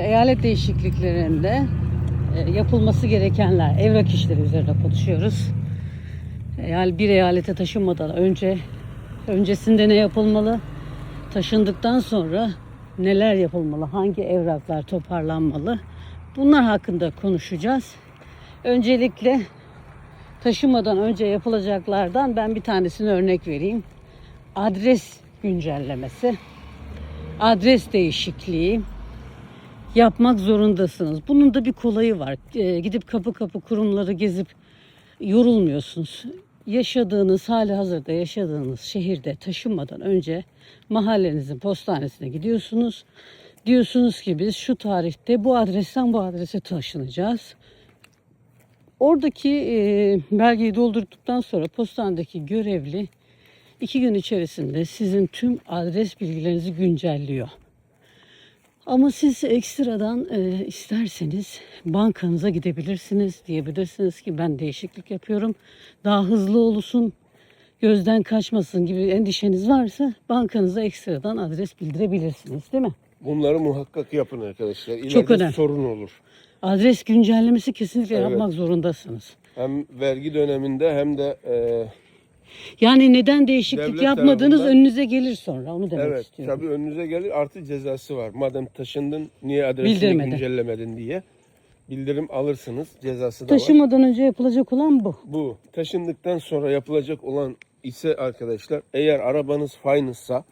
Eyalet değişikliklerinde e, yapılması gerekenler, evrak işleri üzerine konuşuyoruz. Yani bir eyalete taşınmadan önce, öncesinde ne yapılmalı? Taşındıktan sonra neler yapılmalı? Hangi evraklar toparlanmalı? Bunlar hakkında konuşacağız. Öncelikle taşımadan önce yapılacaklardan ben bir tanesini örnek vereyim. Adres güncellemesi, adres değişikliği, yapmak zorundasınız. Bunun da bir kolayı var. Ee, gidip kapı kapı kurumları gezip yorulmuyorsunuz. Yaşadığınız, hali hazırda yaşadığınız şehirde taşınmadan önce mahallenizin postanesine gidiyorsunuz. Diyorsunuz ki biz şu tarihte bu adresten bu adrese taşınacağız. Oradaki e, belgeyi doldurduktan sonra postanedeki görevli iki gün içerisinde sizin tüm adres bilgilerinizi güncelliyor. Ama siz ekstradan e, isterseniz bankanıza gidebilirsiniz. Diyebilirsiniz ki ben değişiklik yapıyorum. Daha hızlı olsun, gözden kaçmasın gibi endişeniz varsa bankanıza ekstradan adres bildirebilirsiniz değil mi? Bunları muhakkak yapın arkadaşlar. İleride Çok önemli. sorun olur. Adres güncellemesi kesinlikle Evet. yapmak zorundasınız. Hem vergi döneminde hem de e, Yani neden değişiklik Devlet yapmadığınız tarafından- önünüze gelir sonra onu demek evet istiyorum. tabii önünüze gelir artı cezası var. Madem taşındın niye adresini Bildirmedin. güncellemedin diye bildirim alırsınız. Cezası da var. Taşımadan önce yapılacak olan bu. Bu taşındıktan sonra yapılacak olan ise arkadaşlar eğer arabanız finance'sa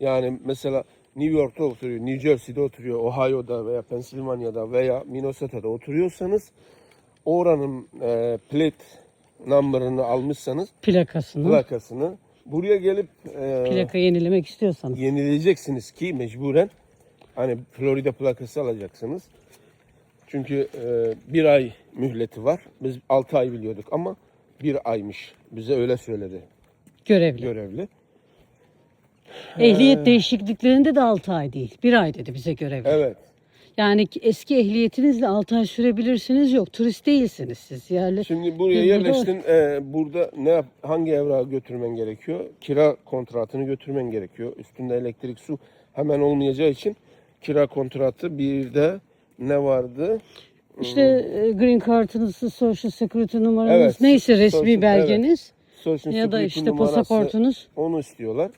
yani mesela New York'ta oturuyor, New Jersey'de oturuyor, Ohio'da veya Pennsylvania'da veya Minnesota'da oturuyorsanız oranın e, plate number'ını almışsanız Plakasını. plakasını buraya gelip e, Plaka yenilemek istiyorsanız. yenileyeceksiniz ki mecburen hani Florida plakası alacaksınız. Çünkü e, bir ay mühleti var. Biz 6 ay biliyorduk ama bir aymış. Bize öyle söyledi Görevli. görevli. Ehliyet değişikliklerinde de 6 ay değil. 1 ay dedi bize görevli. Evet. Yani ki eski ehliyetinizle 6 ay sürebilirsiniz. Yok turist değilsiniz siz. Yerli. Şimdi buraya Burada- yerleştin. e, burada ne yap, hangi evrağı götürmen gerekiyor? Kira kontratını götürmen gerekiyor. Üstünde elektrik, su hemen olmayacağı için kira kontratı bir de ne vardı? İşte e, green card'ınız, social security numaranız, Evet, neyse resmi social- belgeniz Social ya da işte numarası. pasaportunuz. Onu istiyorlar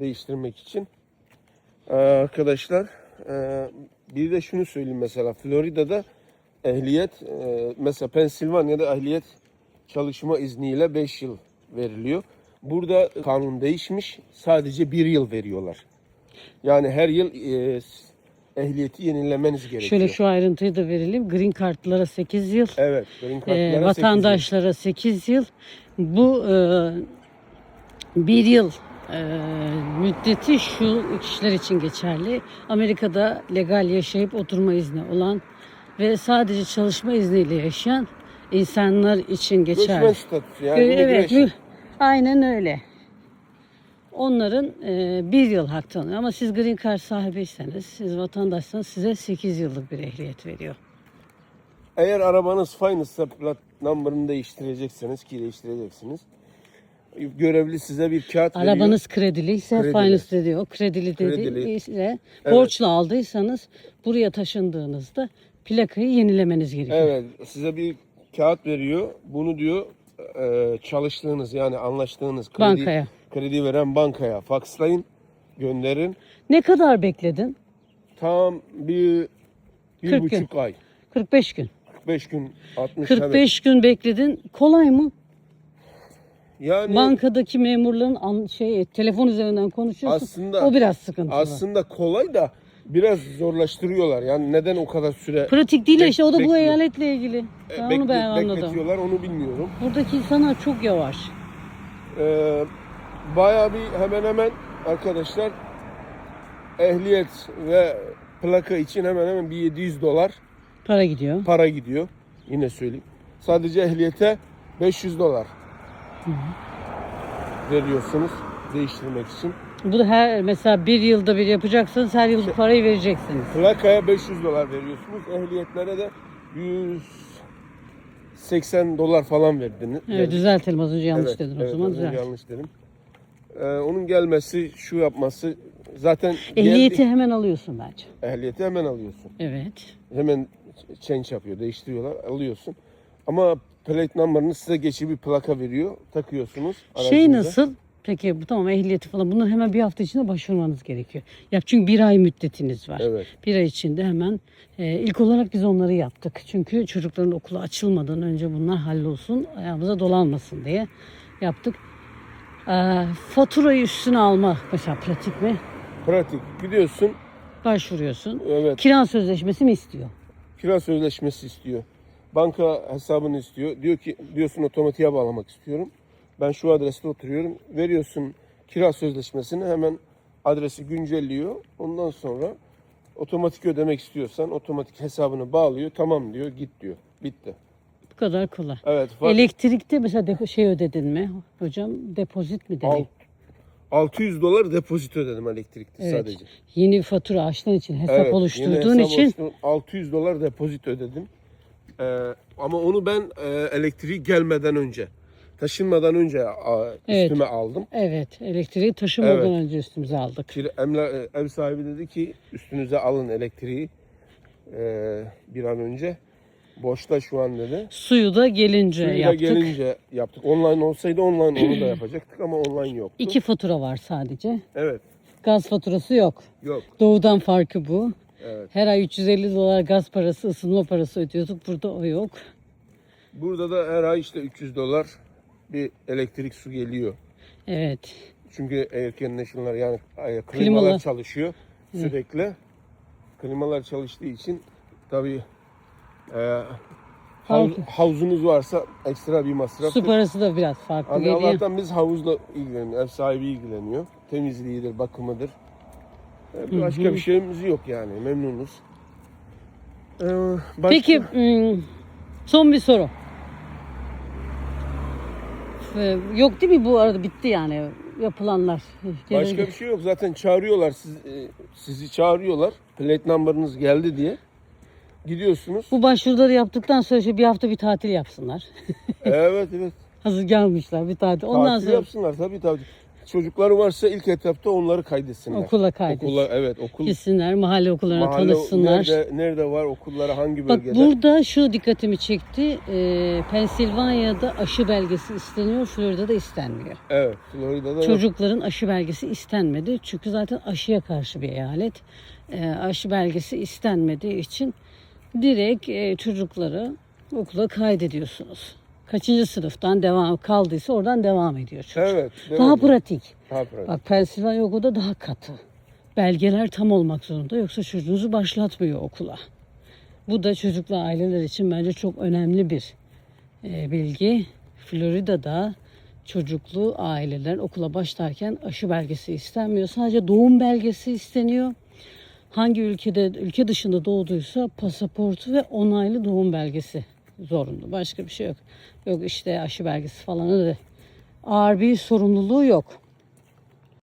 değiştirmek için. Ee, arkadaşlar e, bir de şunu söyleyeyim mesela Florida'da ehliyet e, mesela Pensilvanya'da ehliyet çalışma izniyle 5 yıl veriliyor. Burada kanun değişmiş sadece 1 yıl veriyorlar. Yani her yıl e, ehliyeti yenilemeniz gerekiyor. Şöyle şu ayrıntıyı da verelim. Green card'lara 8 yıl. Evet. green e, card'lara yıl. vatandaşlara 8 yıl. Bu e, bir yıl e, müddeti şu kişiler için geçerli. Amerika'da legal yaşayıp oturma izni olan ve sadece çalışma izniyle yaşayan insanlar için Göçmen geçerli. statüsü yani evet, immigration. mü- aynen öyle. Onların e, bir yıl hak tanıyor. Ama siz green card sahibiyseniz, siz vatandaşsanız size 8 yıllık bir ehliyet veriyor. Eğer arabanız finance plat number'ını değiştirecekseniz ki değiştireceksiniz. Görevli size bir kağıt veriyor. Arabanız krediliyse Kredili. finance dedi o. Kredili Kredili. dediyse Evet. borçla aldıysanız buraya taşındığınızda plakayı yenilemeniz gerekiyor. Evet, size bir kağıt veriyor. Bunu diyor e, çalıştığınız yani anlaştığınız kredi, Bankaya. kredi veren bankaya fakslayın, gönderin. Ne kadar bekledin? Tam bir, bir 40 buçuk ay. 45 gün. 45 gün 60 evet. 45 gün bekledin. Kolay mı? Yani Bankadaki memurların an- şey telefon üzerinden konuşuyorsun. Aslında- o biraz sıkıntılı. aslında kolay da biraz zorlaştırıyorlar. Yani neden o kadar süre Pratik değil işte o da bu eyaletle ilgili. e, Ben onu ben anladım. bekletiyorlar onu bilmiyorum. Buradaki insanlar çok yavaş. Ee, bayağı bir hemen hemen arkadaşlar ehliyet ve plaka için hemen hemen bir 700 dolar Para gidiyor. para gidiyor. Yine söyleyeyim. Sadece ehliyete 500 dolar veriyorsunuz değiştirmek için. Bu her mesela bir yılda bir yapacaksanız her yıl bu parayı vereceksiniz. Plakaya 500 dolar veriyorsunuz. Ehliyetlere de 180 dolar falan verdiniz. Evet düzeltelim az önce yanlış Evet, dedin o evet, zaman düzelt. yanlış dedim. Ee, onun gelmesi, şu yapması zaten Ehliyeti geldi- hemen alıyorsun bence. ehliyeti hemen alıyorsun. Evet. Hemen change yapıyor, değiştiriyorlar, alıyorsun. Ama plate number'ını size geçici bir plaka veriyor, takıyorsunuz. Şey aracınıza. nasıl? Peki bu tamam ehliyeti falan bunları hemen bir hafta içinde başvurmanız gerekiyor. Yap çünkü bir ay müddetiniz var. Evet. Bir ay içinde hemen e, ilk olarak biz onları yaptık. Çünkü çocukların okulu açılmadan önce bunlar hallolsun, ayağımıza dolanmasın diye yaptık. E, faturayı üstüne alma mesela pratik mi? Pratik. Gidiyorsun, Başvuruyorsun. evet, Kira sözleşmesi mi istiyor? kira sözleşmesi istiyor. Banka hesabını istiyor. Diyor ki diyorsun otomatiğe bağlamak istiyorum. Ben şu adreste oturuyorum. Veriyorsun kira sözleşmesini hemen adresi güncelliyor. Ondan sonra otomatik ödemek istiyorsan otomatik hesabını bağlıyor. Tamam diyor, git diyor. Bitti. Bu kadar kolay. Evet. fa- Elektrikte mesela depo, şey ödedin mi? Hocam depozit mi Al- dedin? 600 dolar depozito ödedim elektrikte Evet. sadece. Yeni bir fatura açtığın için, hesap Evet, oluşturduğun hesap için oluşturdum. 600 dolar depozito ödedim. Ee, ama onu ben e, elektriği gelmeden önce, taşınmadan önce a, Evet. üstüme aldım. evet elektriği taşımadan Evet. önce üstümüze aldık. Kira- emla- e, ev sahibi dedi ki üstünüze alın elektriği e, bir an önce. Boşta şu an dedi. Suyu da gelince Suyla yaptık. gelince yaptık. Online olsaydı online onu da yapacaktık ama online yoktu. İki fatura var sadece. Evet. Gaz faturası yok. Yok. Doğudan farkı bu. Evet. Her ay 350 dolar gaz parası, ısınma parası ödüyorduk. Burada o yok. Burada da her ay işte 300 dolar bir elektrik su geliyor. Evet. Çünkü air conditioner'lar yani klimalar Klimalar. çalışıyor sürekli. Klimalar çalıştığı için tabii e, hav- Farklı. havuzunuz varsa ekstra bir masraf. Su parası da biraz farklı Hani geliyor. Allah'tan biz havuzla ilgileniyor. Ev sahibi ilgileniyor. Temizliğidir, bakımıdır. E, Başka bir şeyimiz yok yani. Memnunuz. E, başka- Peki hmm, son bir soru. Ee, Yok değil mi bu arada bitti yani yapılanlar. Başka bir şey yok. Zaten çağırıyorlar. Siz, e, sizi çağırıyorlar. Plate number'ınız geldi diye. Gidiyorsunuz. Bu başvuruları yaptıktan sonra işte bir hafta bir tatil yapsınlar. evet evet. Hazır gelmişler bir tatil. Ondan Tatil sonra yapsınlar tabii tabii. Çocukları varsa ilk etapta onları kaydetsinler. okula kaydetsin. Okula evet okul. Gitsinler mahalle okullarına Mahalle tanışsınlar. nerede, nerede var okullara hangi Bak bölgede? burada şu dikkatimi çekti. Ee, Pensilvanya'da aşı belgesi isteniyor, Florida'da istenmiyor. Evet Florida'da yok. Çocukların aşı belgesi istenmedi. Çünkü zaten aşıya karşı bir eyalet. Ee, aşı belgesi istenmediği için direkt e, çocukları okula kaydediyorsunuz. Kaçıncı sınıftan devam kaldıysa oradan devam ediyor çocuk. Evet. Daha devam. pratik. Daha pratik. Bak Pensilvanya okulda daha katı. Belgeler tam olmak zorunda yoksa çocuğunuzu başlatmıyor okula. Bu da çocuklu aileler için bence çok önemli bir e, bilgi. Florida'da çocuklu aileler okula başlarken aşı belgesi istenmiyor. Sadece doğum belgesi isteniyor. Hangi ülkede ülke dışında doğduysa pasaportu ve onaylı doğum belgesi zorunlu. Başka bir şey yok. Yok işte aşı belgesi falan öyle ağır bir sorumluluğu yok.